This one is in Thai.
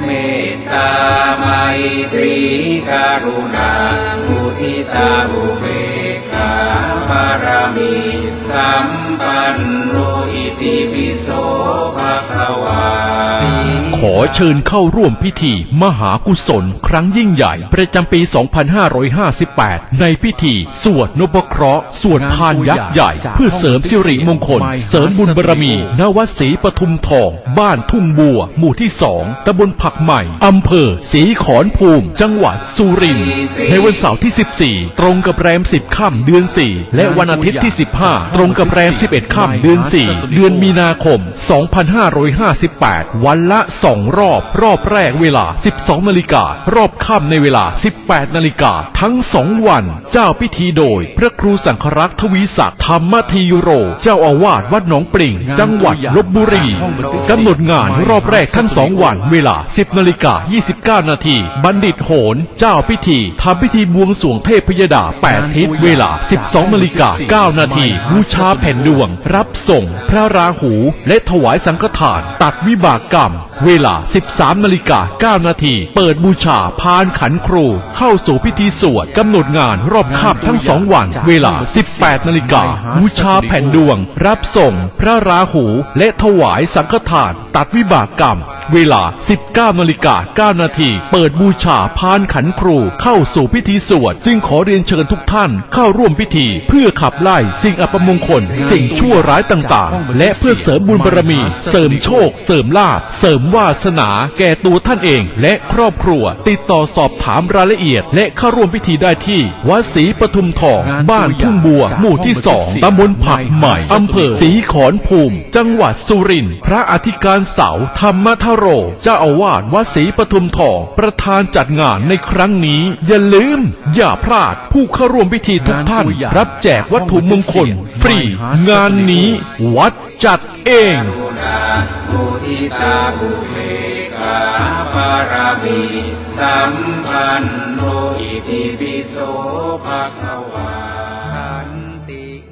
เมตตาไมตรีกรุณามุทิตาอุเบกขาบารมีสัม เชิญเข้าร่วมพิธี มหากุศล ครั้งยิ่งใหญ่ ประจำปี 2558 ในพิธี สวดนพเคราะห์สวดพานยักษ์ใหญ่ เพื่อเสริมสิริมงคล เสริมบุญบารมีณวัดศรีปทุมทอง บ้านทุ่งบัว หมู่ที่สองตำบลผักใหม่ อำเภอศรีขอนภูมิ จังหวัดสุรินทร์ ในวันเสาร์ที่ 14 ตรงกับแรม 10 ค่ำเดือน 4 และวันอาทิตย์ที่ 15 ตรงกับแรม 11 ค่ำเดือน 4 เดือนมีนาคม 2558 วันละ2รอบ รอบแรกเวลา 12นาฬิการอบค่ำในเวลา 18นาฬิกาทั้ง2วัน เจ้าพิธีโดย พระครูสังฆรักษ์ทวีศักดิ์ธรรมธีโร เจ้าอาวาสวัดหนองปริ่งจังหวัดลบบุรีกำหนดงานรอบแรกทั้ง2วัน เวลา 10นาฬิกา29นาทีบัณฑิตโหน เจ้าพิธีทำพิธีบวงสรวงเทพยดา 8 ทิศเวลา 12นาฬิกา9นาทีบูชาแผ่นดวง รับส่งพระราหู และถวายสังฆทาน ตัดวิบากกรรม เวลา 13นาฬิกา9นาที เปิดบูชาพานขันครู เข้าสู่พิธีสวดกำหนดงานรอบคาบทั้งสองวัน เวลา 18นาฬิกาบูชาแผ่นดวง รับส่ง พระราหู และถวายสังฆทาน ตัดวิบากกรรม เวลา 19นาฬิกา9นาที เปิดบูชาพานขันครู เข้าสู่พิธีสวดซึ่งขอเรียนเชิญทุกท่านเข้าร่วมพิธี เพื่อขับไล่สิ่งอัปมงคล สิ่งชั่วร้ายต่างๆ และเพื่อเสริมบุญบารมี เสริมโชค เสริมลาภเสริมวาสนาแก่ตัวท่านเองและครอบครัว ติดต่อสอบถามรายละเอียด และเข้าร่วมพิธีได้ที่ วัดศรีปทุมทอง บ้านทุ่งบัว หมู่ที่สองตำบลผักใหม่อำเภอศรีขอนภูมิ จังหวัดสุรินทร์พระอธิการเสาธรรมทโร เจ้าอาวาสวัดศรีปทุมทอง ประธานจัดงานในครั้งนี้ อย่าลืม อย่าพลาดผู้เข้าร่วมพิธีทุกท่าน รับแจกวัตถุมงคล ฟรี งานนี้ วัดจัดเอง กามุทิตาบุเพกาปารมีสัมพันโนอิติปิโสภะคะวา